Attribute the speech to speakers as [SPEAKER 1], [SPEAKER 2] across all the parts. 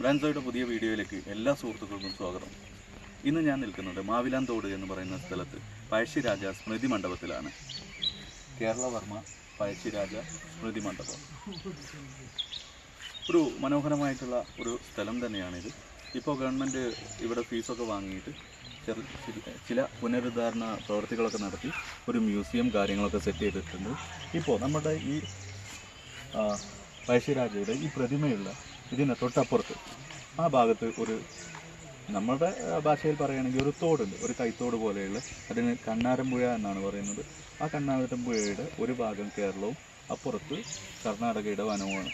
[SPEAKER 1] ബ്രാൻസോയുടെ പുതിയ വീഡിയോയിലേക്ക് എല്ലാ സുഹൃത്തുക്കൾക്കും സ്വാഗതം. ഇന്ന് ഞാൻ നിൽക്കുന്നത് മാവിലാന്തോട് എന്ന് പറയുന്ന സ്ഥലത്ത് പഴശ്ശിരാജ സ്മൃതി മണ്ഡപത്തിലാണ്. കേരളവർമ്മ പഴശ്ശിരാജ സ്മൃതി മണ്ഡപം. ഒരു മനോഹരമായിട്ടുള്ള ഒരു സ്ഥലം തന്നെയാണിത്. ഇപ്പോൾ ഗവൺമെന്റ് ഇവിടെ ഫീസൊക്കെ വാങ്ങിയിട്ട് ചില- പുനരുദ്ധാരണ പ്രവൃത്തികളൊക്കെ നടത്തി ഒരു മ്യൂസിയം കാര്യങ്ങളൊക്കെ സെറ്റ് ചെയ്തിട്ടുണ്ട്. ഇപ്പോൾ നമ്മുടെ ഈ പഴശ്ശിരാജയുടെ ഈ പ്രതിമയുള്ള ഇതിന് തൊട്ടപ്പുറത്ത്. ആ ഭാഗത്ത് ഒരു നമ്മുടെ ഭാഷയിൽ പറയുകയാണെങ്കിൽ ഒരു തോടുണ്ട്. ഒരു കൈത്തോട് പോലെയുള്ള അതിന് കണ്ണാരമ്പുഴ എന്നാണ് പറയുന്നത്. ആ കണ്ണാരമ്പുഴയുടെ ഒരു ഭാഗം കേരളവും അപ്പുറത്ത് കർണാടകയുടെ വനവുമാണ്.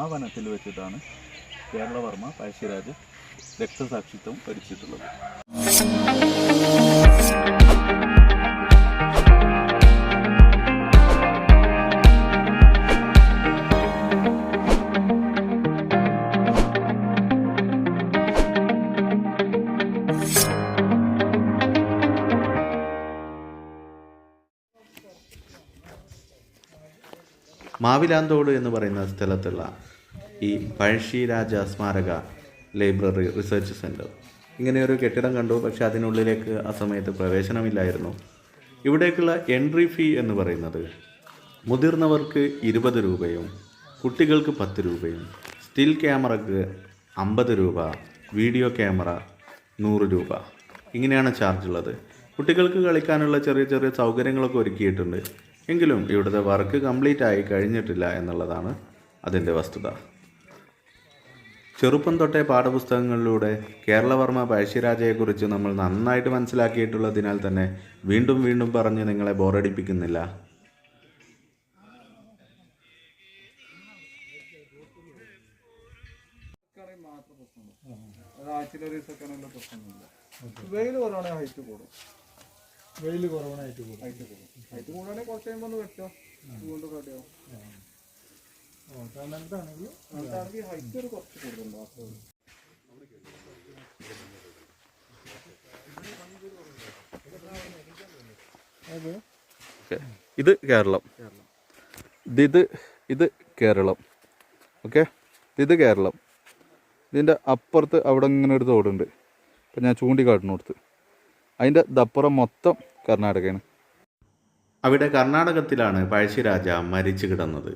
[SPEAKER 1] ആ വനത്തിൽ വെച്ചിട്ടാണ് കേരളവർമ്മ പഴശ്ശിരാജ് രക്തസാക്ഷിത്വം ഭരിച്ചിട്ടുള്ളത്
[SPEAKER 2] മാവിലാന്തോട് എന്ന് പറയുന്ന സ്ഥലത്തുള്ള ഈ പഴശ്ശിരാജ സ്മാരക ലൈബ്രറി റിസർച്ച് സെന്റർ ഇങ്ങനെയൊരു കെട്ടിടം കണ്ടു പക്ഷേ അതിനുള്ളിലേക്ക് ആ സമയത്ത് പ്രവേശനമില്ലായിരുന്നു. ഇവിടേക്കുള്ള എൻട്രി ഫീ എന്ന് പറയുന്നത് മുതിർന്നവർക്ക് ഇരുപത് രൂപയും കുട്ടികൾക്ക് പത്ത് രൂപയും സ്റ്റിൽ ക്യാമറക്ക് അമ്പത് രൂപ വീഡിയോ ക്യാമറ നൂറ് രൂപ. ഇങ്ങനെയാണ് ചാർജ് ഉള്ളത് കുട്ടികൾക്ക് കളിക്കാനുള്ള ചെറിയ ചെറിയ സൗകര്യങ്ങളൊക്കെ ഒരുക്കിയിട്ടുണ്ട്. എങ്കിലും ഇവിടുത്തെ വർക്ക് കംപ്ലീറ്റ് ആയി കഴിഞ്ഞിട്ടില്ല എന്നുള്ളതാണ് അതിന്റെ വസ്തുത. ചെറുപ്പം തൊട്ടേ പാഠപുസ്തകങ്ങളിലൂടെ കേരളവർമ്മ പഴശ്ശിരാജയെക്കുറിച്ച് നമ്മൾ നന്നായിട്ട് മനസ്സിലാക്കിയിട്ടുള്ളതിനാൽ തന്നെ വീണ്ടും വീണ്ടും പറഞ്ഞ് നിങ്ങളെ ബോറടിപ്പിക്കുന്നില്ല.
[SPEAKER 3] വെയിൽ കുറവാണെങ്കിൽ ഹൈറ്റ് കൂടും.
[SPEAKER 4] വെയിൽ കുറവാനായിട്ട് കൂടും.
[SPEAKER 3] ഹൈറ്റ് കൂടും. കൂടുകയാണെങ്കിൽ കുറച്ച് കഴിയുമ്പോൾ ഒന്ന് വെച്ചോ അതുകൊണ്ട് റെഡിയാവും
[SPEAKER 4] ഓ തണലത്താണെങ്കിൽ
[SPEAKER 3] അതാണെങ്കിൽ ഹൈറ്റ് ഒരു കുറച്ച് കൂടുതലുണ്ട് അത്രേ ഉള്ളൂ
[SPEAKER 4] അത്
[SPEAKER 1] ഓക്കെ. ഇത് കേരളം. ഇത് ഇത് കേരളം. ഓക്കെ? ഇത് കേരളം. ഇതിന്റെ അപ്പുറത്ത് അവിടെ ഇങ്ങനെ ഒരു തോടുണ്ട്. അപ്പം ഞാൻ ചൂണ്ടിക്കാട്ടിനോടുത്ത്. അതിന്റെ ദപ്പുറം മൊത്തം കർണാടകയാണ്.
[SPEAKER 2] അവിടെ കർണാടകത്തിലാണ് പഴശ്ശിരാജ മരിച്ചു കിടന്നത്